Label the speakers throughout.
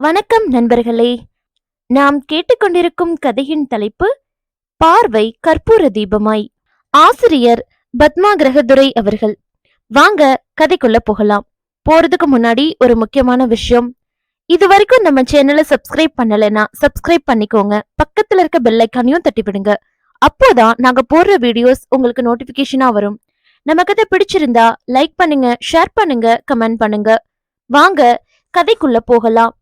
Speaker 1: வணக்கம் நண்பர்களே. நாம் கேட்டுக்கொண்டிருக்கும் கதையின் தலைப்பு பார்வை கற்பூர தீபமாய். ஆசிரியர் பத்மா கிரகதுரை அவர்கள். வாங்க கதைக்குள்ள போகலாம். போறதுக்கு முன்னாடி ஒரு முக்கியமான விஷயம். இது வரைக்கும் நம்ம சேனலை சப்ஸ்கிரைப் பண்ணலைன்னா சப்ஸ்கிரைப் பண்ணிக்கோங்க. பக்கத்துல இருக்க பெல் ஐக்கானையும் தட்டி விடுங்க அப்போதான் நாங்க போடுற வீடியோஸ் உங்களுக்கு நோட்டிபிகேஷனா வரும். நம்ம கதை பிடிச்சிருந்தா லைக் பண்ணுங்க ஷேர் பண்ணுங்க கமெண்ட் பண்ணுங்க. வாங்க கதைக்குள்ள போகலாம்.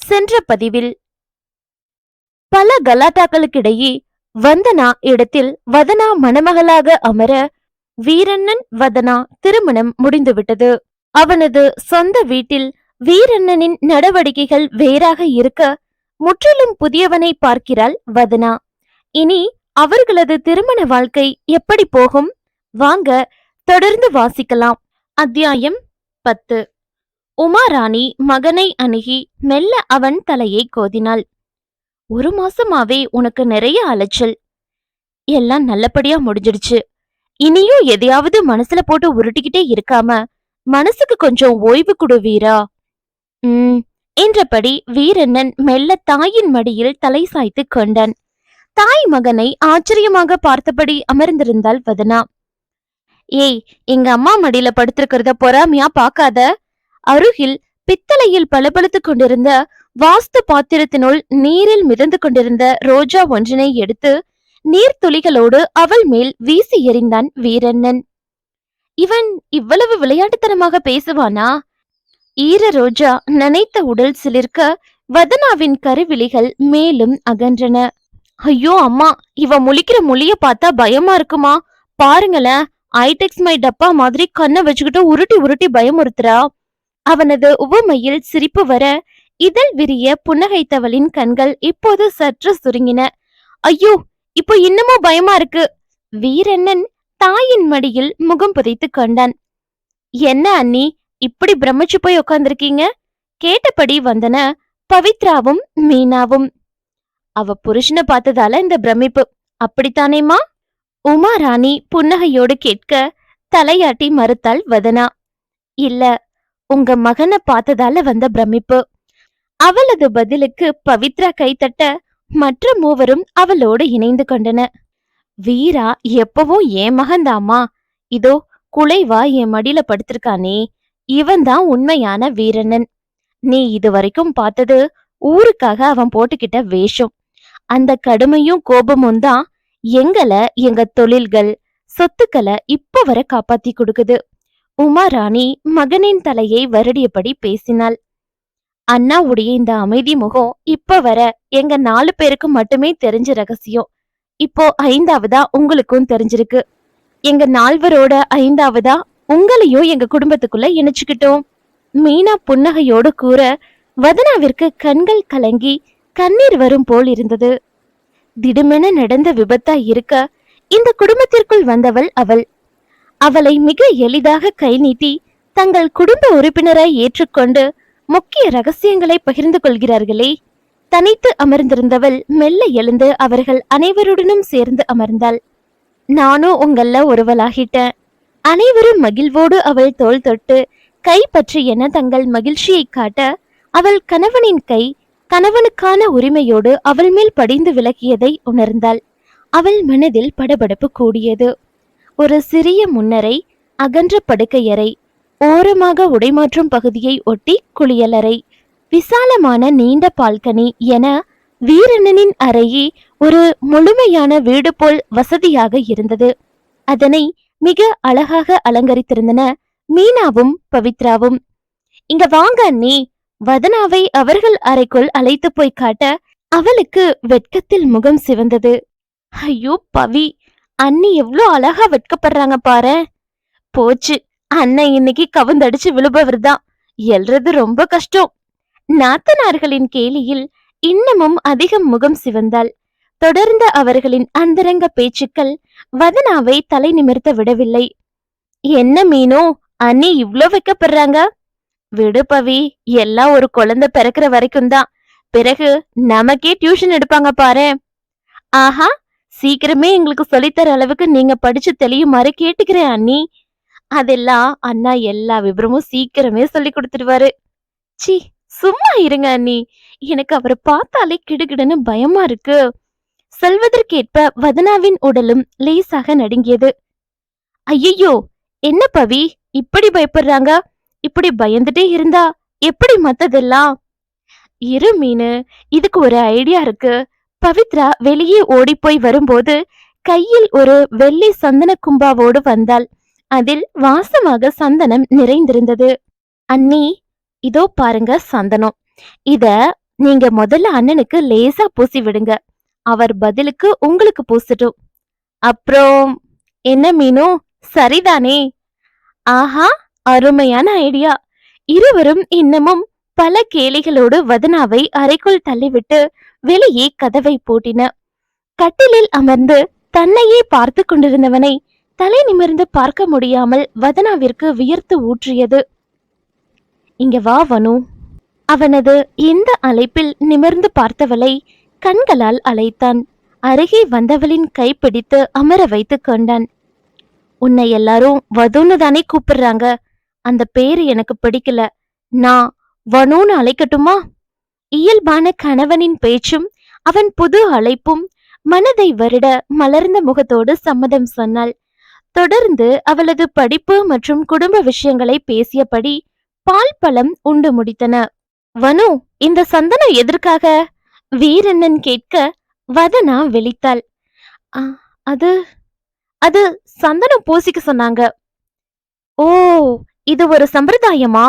Speaker 1: சென்ற பதிவில். பல கலாட்டாக்களுக்கிடையே வந்தனா இடத்தில் வதனா மணமகளாக அமர வீரண்ணன் வதனா திருமணம் முடிந்துவிட்டது. அவனது சொந்த வீட்டில் வீரண்ணனின் நடவடிக்கைகள் வேறாக இருக்க முற்றிலும் புதியவனை பார்க்கிறாள் வதனா. இனி அவர்களது திருமண வாழ்க்கை எப்படி போகும்? வாங்க தொடர்ந்து வாசிக்கலாம். அத்தியாயம் பத்து. உமாராணி மகனை அணுகி மெல்ல அவன் தலையை கோதினாள். ஒரு மாசமாவே உனக்கு நிறைய அலைச்சல். எல்லாம் நல்லபடியா முடிஞ்சிடுச்சு. இனியும் எதையாவது மனசுல போட்டு உருட்டிக்கிட்டே இருக்காம மனசுக்கு கொஞ்சம் ஓய்வு கொடு வீரா. உம் என்றபடி வீரண்ணன் மெல்ல தாயின் மடியில் தலை சாய்த்து கொண்டான். தாய் மகனை ஆச்சரியமாக பார்த்தபடி அமர்ந்திருந்தாள் வதனா. ஏய் எங்க அம்மா மடியில படுத்திருக்கிறத பொறாமையா பாக்காத? அருகில் பித்தளையில் பளபளத்துக் கொண்டிருந்த வாஸ்து பாத்திரத்தினுள் நீரில் மிதந்து கொண்டிருந்த ரோஜா ஒன்றினை எடுத்து நீர்த்துளிகளோடு அவள் மேல் வீசி எறிந்தான் வீரண்ணன். இவன் இவ்வளவு விளையாட்டுத்தனமாக பேசுவானா? ஈர ரோஜா நனைத்த உடல் சிலிர்க்க வதனாவின் கருவிழிகள் மேலும் அகன்றன. ஐயோ அம்மா இவ முழிக்கிற மொழிய பார்த்தா பயமா இருக்குமா? பாருங்களேன் ஐடெக்ஸ் மை டப்பா மாதிரி கண்ணை வச்சுக்கிட்டு உருட்டி உருட்டி பயமுறுத்துறா. அவனது உவமையில் சிரிப்பு வர இதழ் விரிய புன்னகைத்தவளின் கண்கள் இப்போது சற்று சுருங்கின. ஐயோ இப்போ இன்னமும் பயமா இருக்கு. வீரண்ணன் தாயின் மடியில் முகம் புதைத்து கொண்டான். என்ன அண்ணி இப்படி பிரமிச்சு போய் உட்கார்ந்திருக்கீங்க கேட்டபடி வந்தன பவித்ராவும் மீனாவும். அவ புருஷனை பார்த்ததால இந்த பிரமிப்பு. அப்படித்தானேமா உமா ராணி புன்னகையோடு கேட்க தலையாட்டி மறுத்தாள் வதனா. இல்ல உங்க மகனை பார்த்ததால வந்த பிரமிப்பு. அவளது பதிலுக்கு பவித்ரா கைத்தட்ட மற்ற மூவரும் அவளோடு இணைந்து கொண்டன. வீரா எப்பவும் என் மகன்தாமா இதோ குலைவா என் மடியில படுத்திருக்கானே. இவன்தான் உண்மையான வீரனன். நீ இதுவரைக்கும் பார்த்தது ஊருக்காக அவன் போட்டுக்கிட்ட வேஷம். அந்த கடுமையும் கோபமும் தான் எங்களை எங்க தொழில்கள் சொத்துக்களை இப்ப வரை காப்பாத்தி கொடுக்குது. உமா ராணி மகனின் தலையை வருடியபடி பேசினாள். அண்ணாவுடைய இந்த அமைதி முகம் இப்ப வர எங்க நாலு பேருக்கு மட்டுமே தெரிஞ்ச ரகசியம். இப்போ ஐந்தாவதா உங்களுக்கும் தெரிஞ்சிருக்கு. எங்க நால்வரோட ஐந்தாவதா உங்களையும் எங்க குடும்பத்துக்குள்ள இணைச்சுக்கிட்டோம். மீனா புன்னகையோடு கூற வதனாவிற்கு கண்கள் கலங்கி கண்ணீர் வரும் போல் இருந்தது. திடுமென நடந்த விபத்தா இருக்க இந்த குடும்பத்திற்குள் வந்தவள் அவள். அவளை மிக எளிதாக கை நீட்டி தங்கள் குடும்ப உறுப்பினராய் ஏற்றுக்கொண்டு முக்கிய ரகசியங்களை பகிர்ந்து கொள்கிறார்களே. தனித்து அமர்ந்திருந்தவள் மெல்ல எழுந்து அவர்கள் அனைவருடனும் சேர்ந்து அமர்ந்தாள். நானும் உங்கள ஒருவளாகிட்டேன். அனைவரும் மகிழ்வோடு அவள் தோள் தொட்டு கை பற்றி என தங்கள் மகிழ்ச்சியை காட்ட அவள் கணவனின் கை கணவனுக்கான உரிமையோடு அவள் மேல் படிந்து விலகியதை உணர்ந்தாள். அவள் மனதில் படபடப்பு கூடியது. ஒரு சிறிய முன்னரை அகன்ற படுக்கையறை ஓரமாக உடைமாற்றும் பகுதியை ஒட்டி குளியலறை விசாலமான நீண்ட பால்கனி என வீரண்ணனின் அறையே ஒரு முழுமையான வீடு போல் வசதியாக இருந்தது. அதனை மிக அழகாக அலங்கரித்திருந்தன மீனாவும் பவித்ராவும். இங்க வாங்க அண்ணி வதனாவை அவர்கள் அறைக்குள் அழைத்து போய் காட்ட அவளுக்கு வெட்கத்தில் முகம் சிவந்தது. ஐயோ பவி அண்ணி எவ்ளோ அழகா வெட்கப்படுறாங்க பாரு. போச்சு அண்ணன் இன்னைக்கு கவுந்தடிச்சு விழுபவர் தான். எழுறது ரொம்ப கஷ்டம். நாத்தனார்களின் கேலியில் இன்னமும் அதிகம் முகம் சிவந்தாள். தொடர்ந்த அவர்களின் அந்தரங்க பேச்சுக்கள் வதனாவை தலை நிமிர்த்த விடவில்லை. என்ன மீனோ அண்ணி இவ்ளோ வைக்கப்படுறாங்க விடுபவி எல்லாம் ஒரு குழந்தை பிறக்கிற வரைக்கும் தான். பிறகு நமக்கே டியூஷன் எடுப்பாங்க பாரு. ஆஹா சீக்கிரமே எங்களுக்கு சொல்லித்தர அளவுக்கு நீங்க படிச்சு தெளியுமாறு கேட்டுக்கிறேன் அண்ணி. அதெல்லாம் அண்ணா எல்லா விவரமும் சீக்கிரமே சொல்லி கொடுத்துடுவாரு. சி சும்மா இருங்க அண்ணி. எனக்கு அவரை பார்த்தாலே கிடுகிடுன்னு பயமா இருக்கு. சொல்வதற்கேற்ப வதனாவின் உடலும் லேசாக நடுங்கியது. ஐயையோ என்ன பவி? இப்படி பயப்படுறாங்க? இப்படி பயந்துட்டே இருந்தா எப்படி மத்ததெல்லாம்? இரு மீனு. இதுக்கு ஒரு ஐடியா இருக்கு. பவித்ரா வெளியே ஓடிப்போய் வரும்போது கையில் ஒரு வெள்ளி சந்தன கும்பாவோடு வந்தாள். அதில் வாசமாக சந்தனம் நிறைந்திருந்தது. அண்ணி இதோ பாருங்க சந்தனம். இத நீங்க முதல்ல அண்ணனுக்கு லேசா பூசி விடுங்க. அவர் பதிலுக்கு உங்களுக்கு பூசட்டும். அப்புறம் என்ன மீனு? சரிதானே? ஆஹா அருமையான ஐடியா. இருவரும் இன்னமும் பல கேலிகளோடு வதனாவை அறைக்குள் தள்ளிவிட்டு வெளியே கதவை பூட்டின. கட்டிலில் அமர்ந்து தன்னையே பார்த்து கொண்டிருந்தவனை தலை நிமிர்ந்து பார்க்க முடியாமல் வதனாவிற்கு வியர்த்து ஊற்றியது. இங்க வா வனு. அவனது இந்த அழைப்பில் நிமிர்ந்து பார்த்தவளை கண்களால் அழைத்தான். அருகே வந்தவளின் கை பிடித்து அமர வைத்துக் கொண்டான். உன்னை எல்லாரும் வதுன்னு தானே கூப்பிடுறாங்க. அந்த பேரு எனக்கு பிடிக்கல. நான் வனுன்னு அழைக்கட்டுமா? இயல்பான கணவனின் பேச்சும் அவன் புது அழைப்பும் மனதை வருட மலர்ந்த முகத்தோடு சம்மதம் சொன்னாள். தொடர்ந்து அவளது படிப்பு மற்றும் குடும்ப விஷயங்களை பேசியபடி பால் பழம் உண்டு முடித்தன. வனு இந்த சந்தனம் எதற்காக வீரண்ணன் கேட்க வதனா வெளித்தாள் அது அது சந்தனம் பூசிக்க சொன்னாங்க. ஓ இது ஒரு சம்பிரதாயமா?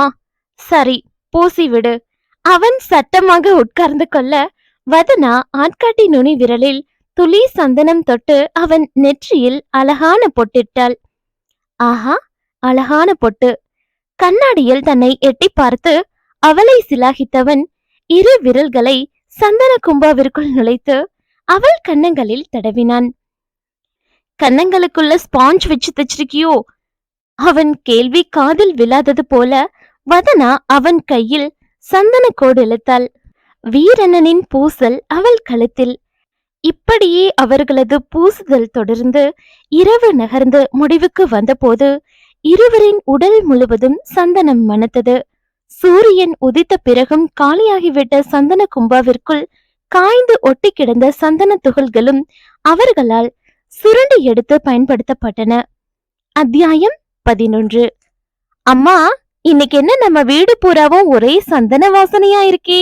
Speaker 1: சரி பூசி விடு அவன் சட்டமாக உட்கார்ந்து கொள்ள வதனா ஆட்காட்டி நுனி விரலில் துளி சந்தனம் தொட்டு அவன் நெற்றியில் அழகான பொட்டிட்டாள். ஆஹா அழகான பொட்டு. கண்ணாடியில் தன்னை எட்டி பார்த்து அவளை சிலாகித்தவன் இரு விரல்களை சந்தன கும்பாவிற்குள் நுழைத்து அவள் கன்னங்களில் தடவினான். கன்னங்களுக்குள்ள ஸ்பாஞ்ச் வச்சு தச்சிருக்கியோ? அவன் கேள்வி காதில் விழாதது போல வதனா அவன் கையில் சந்தன கோடு இழுத்தாள். வீரண்ணனின் பூசல் அவள் கழுத்தில். இப்படியே அவர்களது பூசுதல் தொடர்ந்து இரவு நகர்ந்து முடிவுக்கு வந்தபோது இருவரின் உடல் முழுவதும் சந்தனம் மணத்தது. சூரியன் உதித்த பிறகும் காலியாகிவிட்ட சந்தன கும்பாவிற்குள் காய்ந்து ஒட்டி கிடந்த சந்தன துகள்களும் அவர்களால் சுருண்டு எடுத்து பயன்படுத்தப்பட்டன. அத்தியாயம் பதினொன்று. அம்மா! இன்னைக்கு என்ன நம்ம வீடு பூராவும் ஒரே சந்தன வாசனையா இருக்கே?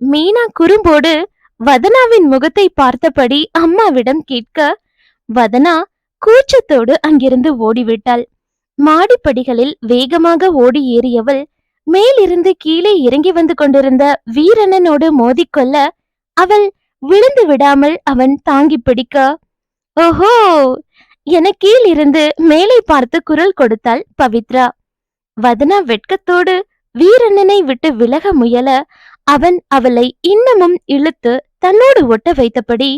Speaker 1: மீனா குறும்போடு வதனாவின் முகத்தை பார்த்தபடி அம்மாவிடம் கேட்க வதனா கூச்சத்தோடு அங்கிருந்து ஓடிவிட்டாள். மாடிப்படிகளில் வேகமாக ஓடி ஏறியவள் மேலிருந்து கீழே இறங்கி வந்து கொண்டிருந்த வீரனனோடு மோதிக்கொள்ள அவள் விழுந்து விடாமல் அவன் தாங்கி பிடிக்க ஓஹோ! என கீழிருந்து மேலே பார்த்து குரல் கொடுத்தாள் பவித்ரா. வதனா வெட்கத்தோடு வீரண்ணனை விட்டு விலக முயல அவன் அவளை இன்னமும் இழுத்து தன்னோடு ஒட்ட வைத்தபடி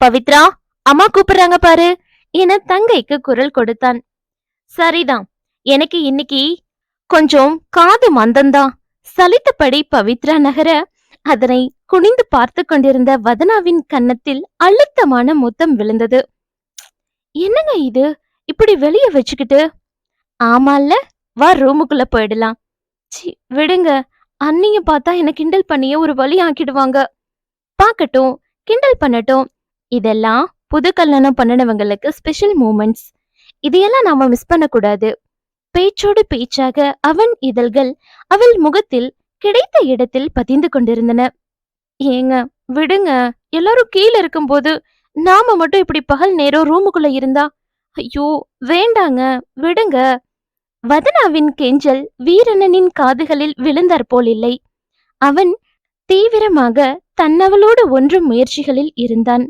Speaker 1: பவித்ரா அம்மா கூப்பிடுறாங்க பாரு என தங்கைக்கு குரல் கொடுத்தான். சரிதான் எனக்கு இன்னைக்கு கொஞ்சம் காது மந்தந்தான் சலித்தபடி பவித்ரா நகர அதனை குனிந்து பார்த்து கொண்டிருந்த வதனாவின் கன்னத்தில் அழுத்தமான முத்தம் விழுந்தது. என்னங்க இது? இப்படி வெளிய வச்சுக்கிட்டு ஆமால்ல? வா ரூமுக்குள்ள போயிடலாம். சி விடுங்க. அண்ணிய பார்த்தா என்ன கிண்டல் பண்ணியே ஒரு வழி ஆக்கிடுவாங்க. பார்க்கட்டும் கிண்டல் பண்ணட்டும். இதெல்லாம் புது கல்யாணம் பண்ணினவங்களுக்கு ஸ்பெஷல் மூமெண்ட்ஸ் இதையெல்லாம் நாம மிஸ் பண்ணக்கூடாது. பேச்சோடு பேச்சாக அவன் இதழ்கள் அவள் முகத்தில் கிடைத்த இடத்தில் பதிந்து கொண்டிருந்தன. ஏங்க விடுங்க. எல்லாரும் கீழே இருக்கும்போது நாம மட்டும் இப்படி பகல் நேரம் ரூமுக்குள்ள இருந்தா? ஐயோ வேண்டாங்க. விடுங்க. வதனாவின் கெஞ்சல் வீரனனின் காதுகளில் விழுந்தற்போல் இல்லை அவன் தீவிரமாக தன்னவளோடு ஒன்றும் முயற்சிகளில் இருந்தான்.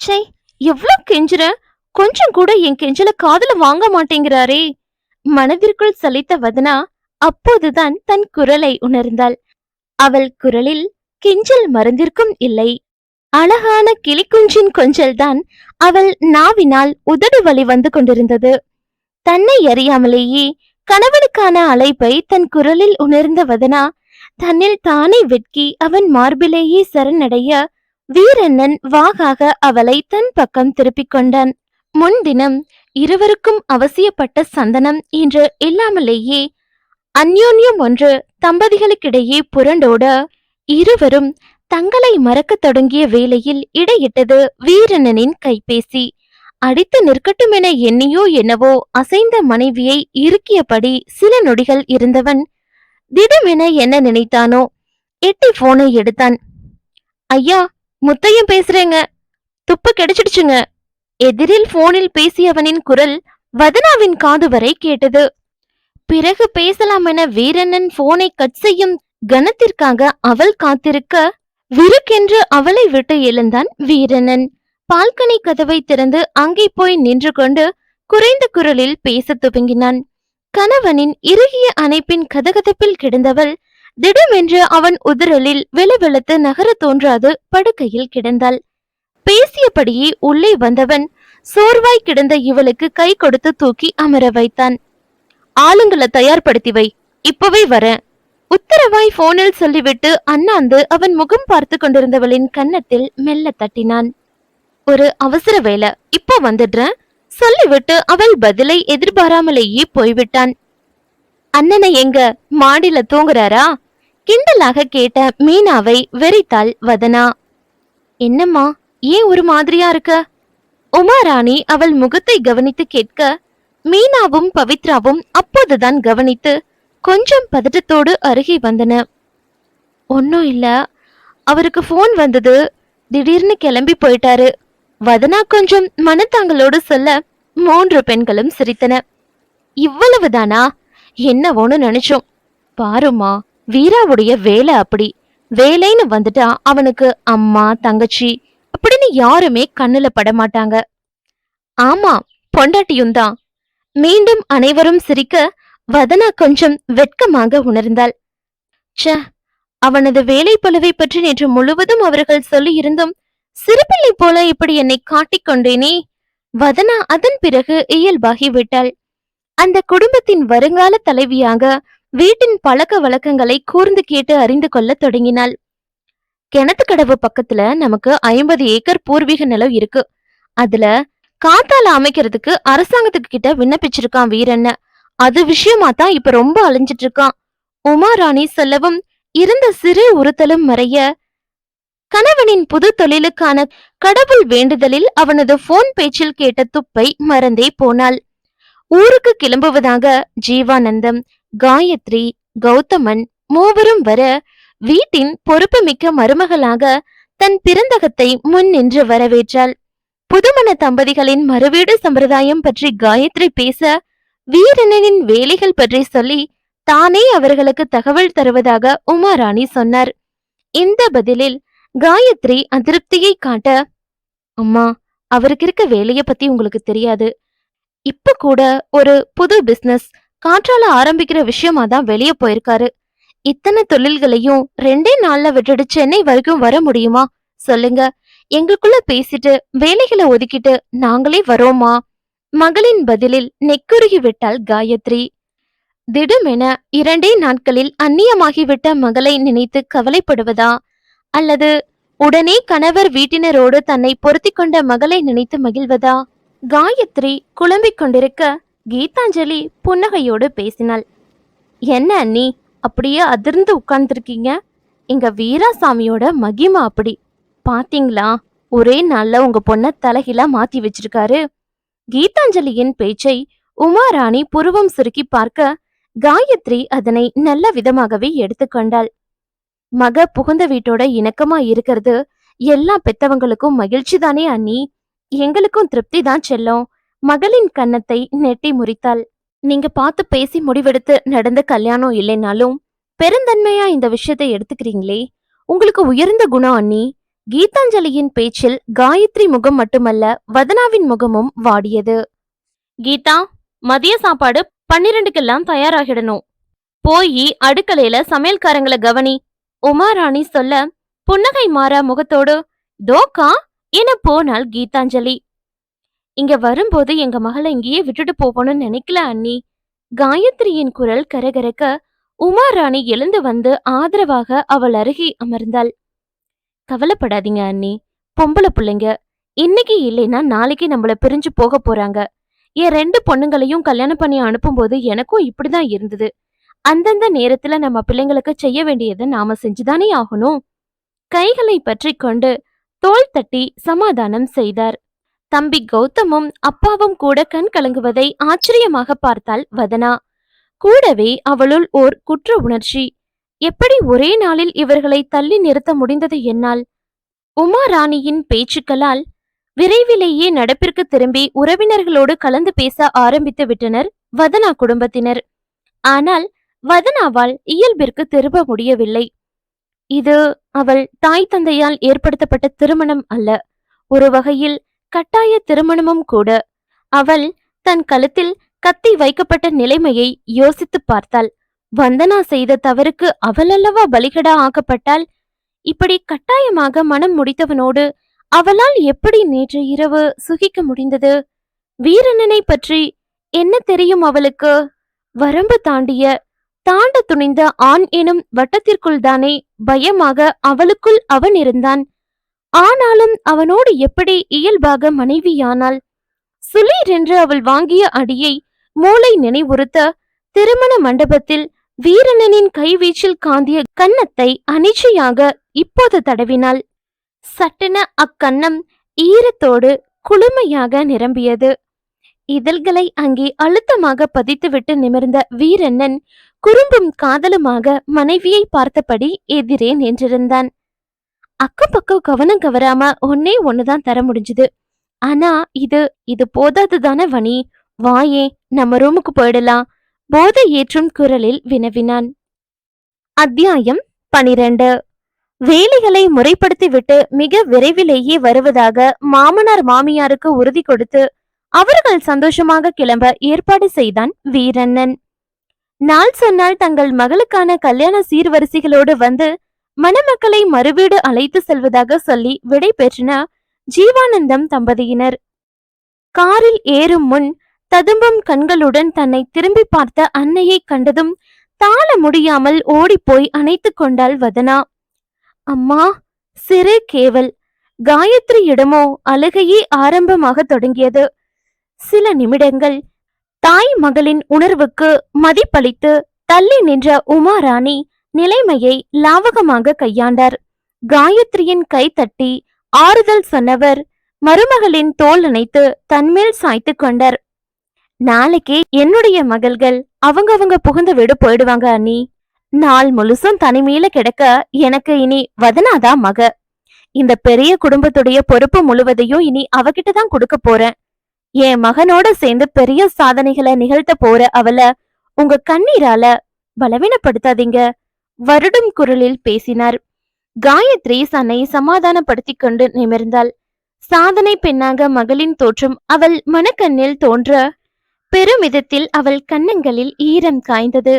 Speaker 1: ச்சை எவ்வளவு கெஞ்சுற? கொஞ்சம் கூட என் கெஞ்சல காதுல வாங்க மாட்டேங்கிறாரே. மனதிற்குள் சலித்த வதனா அப்போதுதான் தன் குரலை உணர்ந்தாள். அவள் குரலில் கெஞ்சல் மருந்திற்கும் இல்லை. அழகான கிளிக்குஞ்சின் கொஞ்சல்தான் அவள் நாவினால் உதடு வழி வந்து கொண்டிருந்தது. தன்னை அறியாமலேயே கணவனுக்கான அழைப்பை தன் குரலில் உணர்ந்த வதனா தன்னில் தானே வெட்கி அவன் மார்பிலேயே சரணடைய வீரண்ணன் வாகாக அவளை தன் பக்கம் திருப்பிக் கொண்டான். முன்தினம் இருவருக்கும் அவசியப்பட்ட சந்தனம் என்று இல்லாமலேயே அந்யோன்யம் ஒன்று தம்பதிகளுக்கிடையே புரண்டோட இருவரும் தங்களை மறக்கத் தொடங்கிய வேளையில் இடையிட்டது வீரண்ணனின் கைபேசி. அடித்து நிற்கட்டும் என எண்ணியோ என்னவோ அசைந்த மனைவியை இறுக்கியபடி சில நொடிகள் இருந்தவன் திடமென என்ன நினைத்தானோ? எட்டி போனை எடுத்தான். ஐயா முத்தையும் பேசுறேங்க. துப்பு கிடைச்சிடுச்சுங்க. எதிரில் போனில் பேசியவனின் குரல் வதனாவின் காது வரை கேட்டது. பிறகு பேசலாம் என வீரண்ணன் போனை கட் செய்யும் கணத்திற்காக அவள் காத்திருக்க விருக்கென்று அவளை விட்டு எழுந்தான் வீரண்ணன். பால்கனி கதவை திறந்து அங்கே போய் நின்று கொண்டு குறைந்த குரலில் பேசத் துவங்கினான். கணவனின் இறுகிய அணைப்பின் கதகதப்பில் கிடந்தவள் திடமென்று அவன் உதிரலில் வெளுவெளுத்து நகரத் தோன்றாது படுக்கையில் கிடந்தாள். பேசியபடியே உள்ளே வந்தவன் சோர்வாய் கிடந்த இவளுக்கு கை கொடுத்து தூக்கி அமர வைத்தான். ஆளுங்களை தயார்படுத்தி வை இப்பவே வரேன் உத்தரவாய் போனில் சொல்லிவிட்டு அண்ணாந்து அவன் முகம் பார்த்து கொண்டிருந்தவளின் கன்னத்தில் மெல்ல தட்டினான். ஒரு அவசர வேலை. இப்போ வந்துடுறேன். சொல்லிவிட்டு அவள் பதிலை எதிர்பாராமலேயே போய்விட்டான். அண்ணனை எங்க மாடியில தூங்குறாரா? கிண்டலாக கேட்ட மீனாவை வெறித்தாள் வதனா. என்னம்மா ஏன் ஒரு மாதிரியா இருக்க? உமாராணி அவள் முகத்தை கவனித்து கேட்க மீனாவும் பவித்ராவும் அப்போதுதான் கவனித்து கொஞ்சம் பதட்டத்தோடு அருகே வந்தன. ஒன்னும் இல்ல. அவருக்கு ஃபோன் வந்தது. திடீர்னு கிளம்பி போயிட்டாரு. வதனா கொஞ்சம் மனத்தாங்களோடு சொல்ல மூன்று பெண்களும் சிரித்தன இவ்வளவுதானா? என்னவோன்னு நினைச்சோம். பாருமா வீராவுடைய வேலை அப்படி. வேலைன்னு வந்துட்டா அவனுக்கு அம்மா தங்கச்சி அப்படின்னு யாருமே கண்ணுல பட மாட்டாங்க. ஆமா பொண்டாட்டியும் தான். மீண்டும் அனைவரும் சிரிக்க வதனா கொஞ்சம் வெட்கமாக உணர்ந்தாள். ச அவனது வேலை பழுவை பற்றி நேற்று முழுவதும் அவர்கள் சொல்லி இருந்தும் சிறுபிள்ளை போல இப்படி என்னை காட்டிக்கொண்டேனே வதனா அதன் பிறகு இயல்பாகி விட்டாள். அந்த குடும்பத்தின் வருங்கால தலைவியாக வீட்டின் பழக்க வழக்கங்களை கூர்ந்து கேட்டு அறிந்து கொள்ள தொடங்கினாள். கிணத்துக்கடவு பக்கத்துல நமக்கு ஐம்பது ஏக்கர் பூர்வீக நிலம் இருக்கு. அதுல காத்தால அமைக்கிறதுக்கு அரசாங்கத்துக்கு கிட்ட விண்ணப்பிச்சிருக்கான் வீரண்ண. அது விஷயமா தான் இப்ப ரொம்ப அலைஞ்சிட்டு இருக்கான். உமாராணி செல்லவும் இருந்த சிறு உறுத்தலும் மறைய கணவனின் புது தொழிலுக்கான கடவுள் வேண்டுதலில் அவனது போன் பேச்சில் கேட்ட துப்பை மறந்தே போனாள். ஊருக்கு கிளம்புவதாக ஜீவானந்தம் காயத்ரி கௌதமன் மூவரும் வர வீட்டின் பொறுப்புமிக்க மருமகளாக தன் பிறந்தகத்தை முன் நின்று வரவேற்றாள். புதுமண தம்பதிகளின் மறுவீடு சம்பிரதாயம் பற்றி காயத்ரி பேச வீரனின் வேலைகள் பற்றி சொல்லி தானே அவர்களுக்கு தகவல் தருவதாக உமாராணி சொன்னார். இந்த பதிலில் காயத்ரி அதிருப்தியை காட்ட அம்மா அவருக்கு இருக்க வேலைய பத்தி உங்களுக்கு தெரியாது. இப்ப கூட ஒரு புது பிசினஸ் காற்றால ஆரம்பிக்கிற விஷயமா தான் வெளிய போயிருக்காரு. இத்தனை தொழில்களையும் ரெண்டே நாள்ல விட்டுட்டு சென்னை வரைக்கும் வர முடியுமா? சொல்லுங்க. எங்களுக்குள்ள பேசிட்டு வேலைகளை ஒதுக்கிட்டு நாங்களே வரோமா? மகளின் பதிலில் நெக்குருகி விட்டாள் காயத்ரி. திடுமென இரண்டே நாட்களில் அந்நியமாகிவிட்ட மகளை நினைத்து கவலைப்படுவதா? அல்லது உடனே கணவர் வீட்டினரோடு தன்னை பொருத்திக் கொண்ட மகளை நினைத்து மகிழ்வதா? காயத்ரி குழம்பிக் கொண்டிருக்க கீதாஞ்சலி புன்னகையோடு பேசினாள். என்ன அண்ணி அப்படியே அதிர்ந்து உட்கார்ந்துருக்கீங்க? எங்க வீராசாமியோட மகிமா அப்படி. பாத்தீங்களா? ஒரே நாள்ல உங்க பொண்ண தலைகீழா மாத்தி வச்சிருக்காரு. கீதாஞ்சலியின் பேச்சை உமாராணி புருவம் சுருக்கி பார்க்க காயத்ரி அதனை நல்ல விதமாகவே எடுத்துக்கொண்டாள் மக புகுந்த வீட்டோட இணக்கமா இருக்கிறது எல்லா பெத்தவங்களுக்கும் மகிழ்ச்சி தானே அண்ணி. எங்களுக்கும் திருப்தி தான் செல்லும். மகளின் கன்னத்தை நெட்டி முறித்தாள். நீங்க பார்த்து பேசி முடிவெடுத்து நடந்த கல்யாணம் இல்லைனாலும் பெருந்தன்மையா இந்த விஷயத்தை எடுத்துக்கிறீங்களே. உங்களுக்கு உயர்ந்த குணம் அண்ணி. கீதாஞ்சலியின் பேச்சில் காயத்ரி முகம் மட்டுமல்ல வதனாவின் முகமும் வாடியது. கீதா மதிய சாப்பாடு பன்னிரெண்டுக்கெல்லாம் தயாராகிடணும். போய் அடுக்கலையில சமையல்காரங்களை கவனி. உமாராணி சொல்ல புன்னகை மாறா முகத்தோடு தோக்கா என போனாள் கீதாஞ்சலி. இங்க வரும்போது எங்க மகளை இங்கேயே விட்டுட்டு போகணும்னு நினைக்கல அண்ணி. காயத்ரியின் குரல் கரகரக்க உமாராணி எழுந்து வந்து ஆதரவாக அவள் அருகே அமர்ந்தாள். கவலைப்படாதீங்க அண்ணி பொம்பளை பிள்ளைங்க. இன்னைக்கு இல்லைன்னா நாளைக்கு நம்மள பிரிஞ்சு போக போறாங்க. என் ரெண்டு பொண்ணுங்களையும் கல்யாணம் பண்ணி அனுப்பும்போது எனக்கும் இப்படிதான் இருந்தது. அந்தந்த நேரத்துல நம்ம பிள்ளைங்களுக்கு செய்ய வேண்டியதை நாம செஞ்சுதானே ஆகணும். கைகளை பற்றி கொண்டு தோல் தட்டி சமாதானம் செய்தார். தம்பி கௌதமும் அப்பாவும் கூட கண் கலங்குவதை ஆச்சரியமாக பார்த்தாள் வதனா. கூடவே அவளுள் ஓர் குற்ற உணர்ச்சி. எப்படி ஒரே நாளில் இவர்களை தள்ளி நிறுத்த முடிந்தது என்னால்? உமா ராணியின் பேச்சுக்களால் விரைவிலேயே நடப்பிற்கு திரும்பி உறவினர்களோடு கலந்து பேச ஆரம்பித்து விட்டனர் வதனா குடும்பத்தினர். ஆனால் வதனாவால் இயல்பிற்கு திரும்ப முடியவில்லை. இது அவள் தாய் தந்தையால் ஏற்படுத்தப்பட்ட திருமணம் அல்ல. ஒரு வகையில் கட்டாய திருமணமும் கூட. அவள் தன் கழுத்தில் கத்தி வைக்கப்பட்ட நிலைமையை யோசித்துப் பார்த்தாள். வந்தனா செய்த தவறுக்கு அவள் அல்லவா பலிகடா ஆக்கப்பட்டால் இப்படி கட்டாயமாக மனம் முடித்தவனோடு அவளால் எப்படி நேற்று இரவு சுகிக்க முடிந்தது? வீரனனை பற்றி என்ன தெரியும் அவளுக்கு? வரம்பு தாண்டிய தாண்ட துணிந்த ஆண் எனும் வட்டத்திற்குள் தானே பயமாக அவளுக்குள் அவன் இருந்தான். ஆனாலும் அவனோடு எப்படி இயல்பாக மனைவியானாள்? சுளீர் என்று அவள் வாங்கிய அடியை மூளை நினைவுறுத்த திருமண மண்டபத்தில் வீரண்ணனின் கைவீச்சில் காந்திய கன்னத்தை அனிச்சையாக இப்போது தடவினாள். சட்டென அக்கன்னம் ஈரத்தோடு குளுமையாக நிரம்பியது. இதழ்களை அங்கே அழுத்தமாக பதித்துவிட்டு நிமிர்ந்த வீரண்ணன் குறும்பும் காதலுமாக மனைவியை பார்த்தபடி எதிரே நின்றிருந்தான். அக்கம் பக்கம் கவனம் கவராம ஒன்னே ஒண்ணுதான் தர முடிஞ்சது. ஆனா இது இது போதாதுதான வணி? வாயே நம்ம ரூமுக்கு போயிடலாம். போதை ஏற்றும் குரலில் வினவினான். அத்தியாயம் பனிரெண்டு. வேலைகளை முறைப்படுத்திவிட்டு மிக விரைவிலேயே வருவதாக மாமனார் மாமியாருக்கு உறுதி கொடுத்து அவர்கள் சந்தோஷமாக கிளம்ப ஏற்பாடு செய்தான் வீரண்ணன். நாள் சொன்னால் தங்கள் மகளுக்கான கல்யாண சீர்வரிசைகளோடு வந்து மணமக்களை மறுவீடு அழைத்து செல்வதாக சொல்லி விடை பெற்றன ஜீவானந்தம் தம்பதியினர். காரில் ஏறும் முன் ததும்பும் கண்களுடன் தன்னை திரும்பி பார்த்த அன்னையை கண்டதும் தாள முடியாமல் ஓடிப்போய் அணைத்துக் கொண்டாள் வதனா. அம்மா சிறு கேவல். காயத்ரியிடமோ அழுகையே ஆரம்பமாக தொடங்கியது. சில நிமிடங்கள் தாய் மகளின் உணர்வுக்கு மதிப்பளித்து தள்ளி நின்ற உமாராணி நிலைமையை லாவகமாக கையாண்டார். காயத்ரியின் கை தட்டி ஆறுதல் சொன்னவர் மருமகளின் தோல் அணைத்து தன்மேல் சாய்த்து கொண்டார். நாளைக்கே என்னுடைய மகள்கள் அவங்கவங்க புகுந்த வீடு போயிடுவாங்க அண்ணி. நாள் முழுசும் தனிமையில கிடக்க எனக்கு இனி வதனாதா மக. இந்த பெரிய குடும்பத்துடைய பொறுப்பு முழுவதையும் இனி அவகிட்ட தான் கொடுக்க போறேன். என் மகனோட சேர்ந்து பெரிய சாதனைகளை நிகழ்த்த போற அவள உங்க கண்ணீரால பலவீனப்படுத்தாதீங்க. வருடும் குரலில் பேசினார். காயத்ரி தன்னை சமாதானப்படுத்தி கொண்டு நிமிர்ந்தாள். சாதனை பெண்ணாக மகளின் தோற்றம் அவள் மனக்கண்ணில் தோன்ற பெருமிதத்தில் அவள் கன்னங்களில் ஈரம் காய்ந்தது.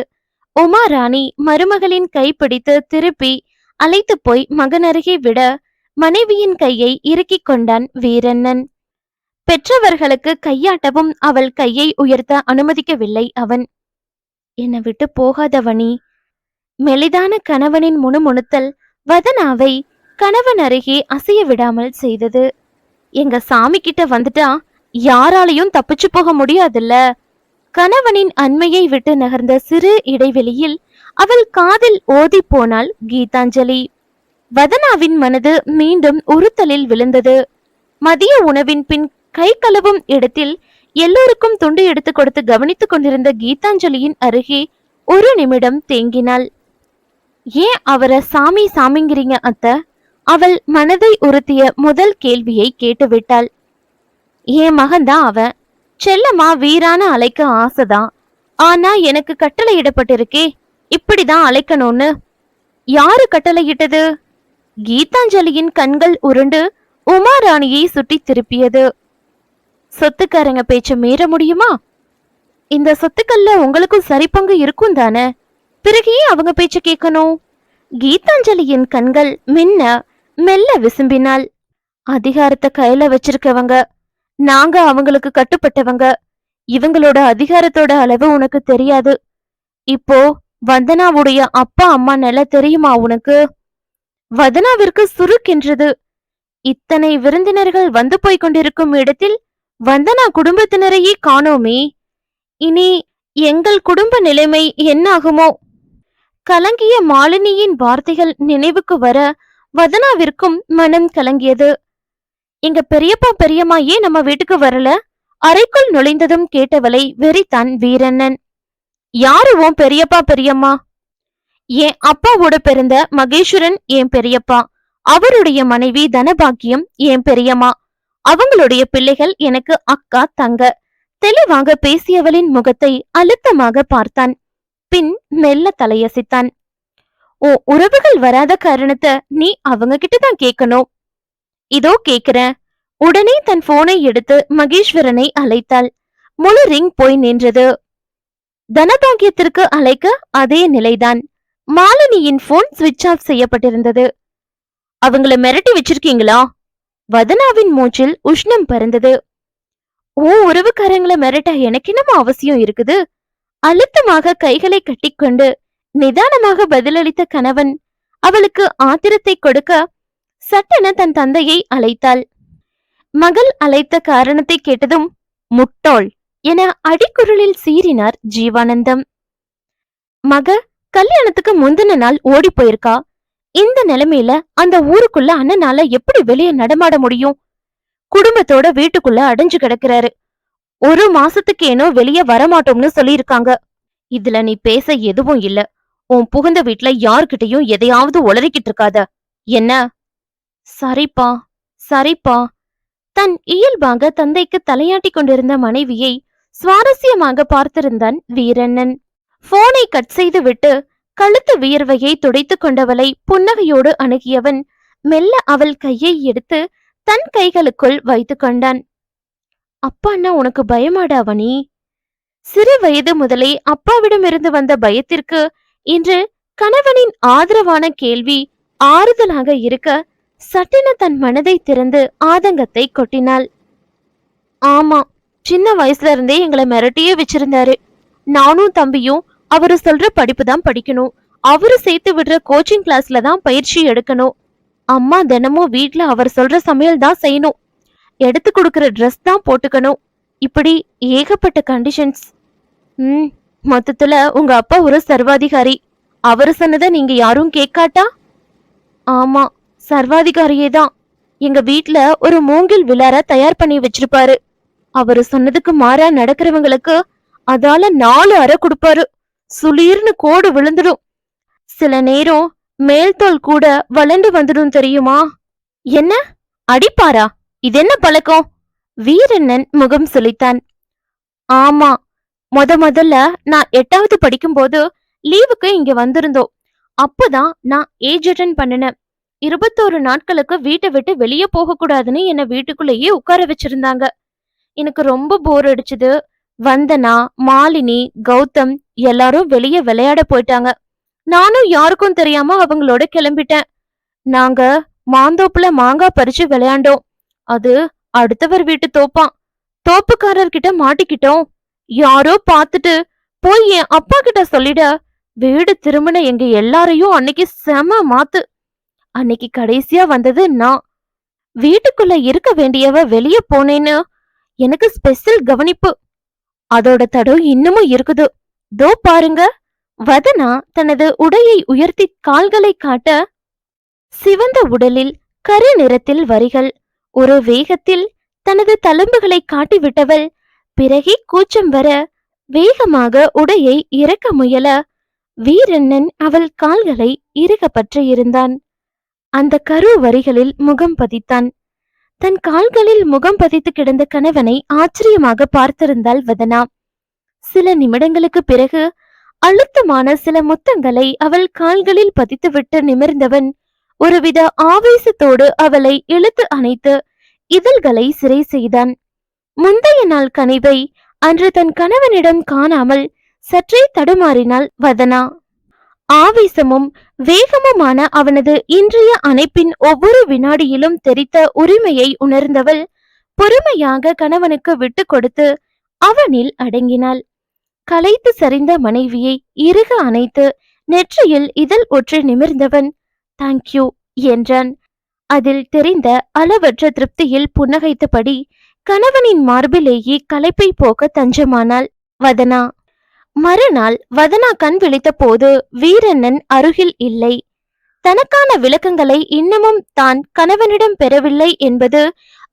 Speaker 1: உமா ராணி மருமகளின் கைப்பிடித்து திருப்பி அழைத்து போய் மகனருகே விட மனைவியின் கையை இறுக்கிக் கொண்டான் வீரண்ணன். பெற்றவர்களுக்கு கையாட்டவும் அவள் கையை உயர்த்த அனுமதிக்கவில்லை அவன். என்னை விட்டு போகாதவனி. மெலிதான கணவனின் முணுமுணுத்தல் வதனாவை கணவன் அருகே அசைய விடாமல் செய்தது. எங்க சாமி கிட்ட வந்துட்டா யாராலையும் தப்பிச்சு போக முடியாதுல்ல. கணவனின் அண்மையை விட்டு நகர்ந்த சிறு இடைவெளியில் அவள் காதில் ஓதி போனாள் கீதாஞ்சலி. வதனாவின் மனது மீண்டும் உறுத்தலில் விழுந்தது. மதிய உணவின் பின் கை கழுவும் இடத்தில் எல்லோருக்கும் துண்டு எடுத்து கொடுத்து கவனித்துக் கொண்டிருந்த கீதாஞ்சலியின் அருகே ஒரு நிமிடம் தேங்கினாள். ஏன் அவரை சாமி சாமிங்கிறீங்க அத்த? அவள் மனதை உறுத்திய முதல் கேள்வியை கேட்டுவிட்டாள். என் மகன்தான் அவன் செல்லம்மா வீரான அழைக்க ஆசைதான் ஆனா எனக்கு கட்டளையிடப்பட்டிருக்கே இப்படிதான் அழைக்கணும்னு யாரு கட்டளையிட்டது? கீதாஞ்சலியின் கண்கள் உருண்டு உமாராணியை சுட்டி திருப்பியது. சொத்துக்காரங்க பேச்ச மீற முடியுமா? இந்த சொத்துக்கள்ல உங்களுக்கும் சரிப்பங்கு இருக்கும் தானே? பிறகு ஏன் அவங்க பேச்ச கேட்கணும்? கீதாஞ்சலியின் கண்கள் மின்ன மெல்ல விசும்பினாள். அதிகாரத்தை கையில வச்சிருக்கவங்க நாங்க அவங்களுக்கு கட்டுப்பட்டவங்க. இவங்களோட அதிகாரத்தோட அளவு உனக்கு தெரியாது. இப்போ வந்தனாவுடைய அப்பா அம்மா நிலை தெரியுமா உனக்கு? வதனாவிற்கு சுருக்கின்றது. இத்தனை விருந்தினர்கள் வந்து போய் கொண்டிருக்கும் இடத்தில் வந்தனா குடும்பத்தினரையே காணோமே. இனி எங்கள் குடும்ப நிலைமை என்னாகுமோ? கலங்கிய மாலினியின் வார்த்தைகள் நினைவுக்கு வர வதனாவிற்கும் மனம் கலங்கியது. எங்க பெரியப்பா பெரியம்மா ஏன் நம்ம வீட்டுக்கு வரல? அறைக்குள் நுழைந்ததும் கேட்டவளை வெறித்தான் வீரண்ணன். யாரு உன் பெரியப்பா பெரியம்மா? என் அப்பாவோட பிறந்த மகேஸ்வரன் என் பெரியப்பா. அவருடைய மனைவி தனபாக்கியம் என் பெரியம்மா. அவங்களுடைய பிள்ளைகள் எனக்கு அக்கா தங்க. தெளிவாக பேசியவளின் முகத்தை அழுத்தமாக பார்த்தான். பின் மெல்ல தலையசித்தான். ஓ உறவுகள் வராத காரணத்தை நீ அவங்க கிட்ட தான் கேட்கணும். இதோ கேக்குற உடனே தன் போனை எடுத்து மகேஸ்வரனை அழைத்தாள். முழு ரிங் போய் நின்றது. தனபாகியத்திற்கு அழைக்க அதே நிலைதான். மாலினியின் போன் சுவிட்ச் ஆஃப் செய்யப்பட்டிருந்தது. அவங்கள மிரட்டி வச்சிருக்கீங்களா? வதனாவின் மூச்சில் உஷ்ணம் பறந்தது. ஓ உறவுக்காரங்களை மிரட்ட எனக்கு என்னமோ அவசியம் இருக்குது? அழுத்தமாக கைகளை கட்டிக்கொண்டு நிதானமாக பதிலளித்த கணவன் அவளுக்கு ஆத்திரத்தை கொடுக்க சட்டென தன் தந்தையை அழைத்தாள். மகள் அழைத்த காரணத்தை கேட்டதும் முட்டோள் என அடிக்குரலில் சீறினார் ஜீவானந்தம். மக கல்யாணத்துக்கு முந்தின நாள் ஓடி போயிருக்கா? இந்த நிலைமையில அந்த ஊருக்குள்ள அண்ணனால எப்படி வெளியே நடமாட முடியும்? குடும்பத்தோட வீட்டுக்குள்ள அடைஞ்சு கிடக்குறாரு. ஒரு மாசத்துக்கு ஏனோ வெளியே வரமாட்டோம்னு சொல்லியிருக்காங்க. இதுல நீ பேச எதுவும் இல்ல. உன் புகுந்த வீட்ல யார்கிட்டயும் எதையாவது உளறிக்கிட்டு இருக்காத. என்ன? சரிப்பா சரிப்பா. தன் இயல்பாக தந்தைக்கு தலையாட்டி கொண்டிருந்த மனைவியை சுவாரஸ்யமாக பார்த்திருந்தான் வீரண்ணன். போனை கட் செய்து விட்டு கழுத்து வியர்வையை துடைத்துக் கொண்டவளை புன்னகையோடு அணுகியவன் மெல்ல அவள் கையை எடுத்து தன் கைகளுக்குள் வைத்து கொண்டான். அப்பான்னா உனக்கு பயமாடா அவனி சிறு வயது முதலே அப்பாவிடமிருந்து வந்த பயத்திற்கு இன்று கணவனின் ஆதரவான கேள்வி ஆறுதலாக இருக்க சட்டென தன் மனதை திறந்து ஆதங்கத்தை கொட்டினாள். ஆமா சின்ன வயசுல இருந்தே எங்களை மிரட்டியே வச்சிருந்தாரு. நானும் தம்பியும் அவரு சொல்ற படிப்பு தான் படிக்கணும். அவரு சேர்த்து விடுற கோச்சிங் கிளாஸ்ல தான் பயிற்சி எடுக்கணும். அம்மா தினமும் வீட்ல அவர் சொல்ற சமையல் தான் செய்யணும். எடுத்து கொடுக்குற ட்ரெஸ் தான் போட்டுக்கணும். இப்படி ஏகப்பட்ட கண்டிஷன்ஸ் ம் மொத்தத்துல உங்க அப்பா ஒரு சர்வாதிகாரி. அவரு சொன்னதை நீங்க யாரும் கேட்காட்டா? ஆமா சர்வாதிகாரியே தான். எங்க வீட்ல ஒரு மூங்கில் விழார தயார் பண்ணி வச்சிருப்பாரு. அவரு சொன்னதுக்கு மாறா நடக்கிறவங்களுக்கு அதால நாலு அறை கொடுப்பாரு. சுளீர்னு கோடு விழுந்துடும். சில நேரம் மேல்தோல் கூட வளர்ந்து வந்துடும் தெரியுமா? என்ன? அடிப்பாரா? இது என்ன பழக்கம்? வீரண்ணன் முகம் சுளித்தான். ஆமா முத முதல்ல நான் எட்டாவது படிக்கும்போது லீவுக்கு இங்க வந்திருந்தோம் அப்போதான் நான் ஏஜ் அட்டன் பண்ணினேன். இருபத்தோரு நாட்களுக்கு வீட்டை விட்டு வெளியே போக கூடாதுன்னு என்ன வீட்டுக்குள்ளேயே உட்கார வச்சிருந்தாங்க. எனக்கு ரொம்ப போர் அடிச்சுது. வந்தனா மாலினி கௌதம் எல்லாரும் வெளியே விளையாட போயிட்டாங்க. நானும் யாருக்கும் தெரியாம அவங்களோட கிளம்பிட்டேன். நாங்க மாந்தோப்புல மாங்காய் பறிச்சு விளையாண்டோம். அது அடுத்தவர் வீட்டு தோப்பான். தோப்புக்காரர்கிட்ட மாட்டிக்கிட்டோம். யாரோ பார்த்துட்டு போய் என் அப்பா கிட்ட சொல்லிட. வீடு திரும்பின எங்க எல்லாரையும் அன்னைக்கு செம மாத்து. அன்னைக்கு கடைசியா வந்தது நான். வீட்டுக்குள்ள இருக்க வேண்டியவ வெளிய போனேன்னு எனக்கு ஸ்பெஷல் கவனிப்பு. அதோட தடம் இன்னமும் இருக்குது. தோ பாருங்க. வதனா தனது உடையை உயர்த்தி கால்களை காட்ட சிவந்த உடலில் கரு நிறத்தில் வரிகள். ஒரு வேகத்தில் தனது தழும்புகளை காட்டிவிட்டவள். பிறகே கூச்சம் வர வேகமாக உடையை இறக்க முயல வீரண்ணன் அவள் கால்களை இறுக பற்றியிருந்தான் அந்த கரு வரிகளில் முகம் பதித்தான். தன் கால்களில் முகம் பதித்து கிடந்த கணவனை ஆச்சரியமாக பார்த்திருந்தாள் வதனா. சில நிமிடங்களுக்கு பிறகு அழுத்தமான சில முத்தங்களை அவள் கால்களில் பதித்துவிட்டு நிமிர்ந்தவன் ஒருவித ஆவேசத்தோடு அவளை இழுத்து அணைத்து இதழ்களை சிறை செய்தான். முந்தைய நாள் கனிவை அன்று தன் கணவனிடம் காணாமல் சற்றே தடுமாறினாள் வதனா. ஆவேசமும் வேகமுமான அவனது இன்றைய அணைப்பின் ஒவ்வொரு வினாடியிலும் தெரித்த உரிமையை உணர்ந்தவள் பொறுமையாக கணவனுக்கு விட்டு கொடுத்து அவனில் அடங்கினாள். களைத்து சரிந்த மனைவியை இறுக அணைத்து நெற்றியில் இதழ் ஒற்றை நிமிர்ந்தவன் தேங்க்யூ என்றான். அதில் தெரிந்த அளவற்ற திருப்தியில் புன்னகைத்தபடி கணவனின் மார்பிலேயே களைப்பை போக்க தஞ்சமானாள் வதனா. மறுநாள் வதனா கண் விழித்த போது வீரண்ணன் அருகில் இல்லை. தனக்கான விளக்கங்களை இன்னமும் தான் கணவனிடம் பெறவில்லை என்பது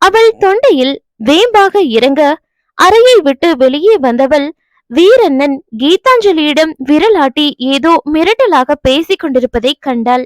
Speaker 1: அவள் தொண்டையில் வேம்பாக இறங்க அறையை விட்டு வெளியே வந்தவள் வீரண்ணன் கீதாஞ்சலியிடம் விரலாட்டி ஏதோ மிரட்டலாக பேசிக் கொண்டிருப்பதை கண்டாள்.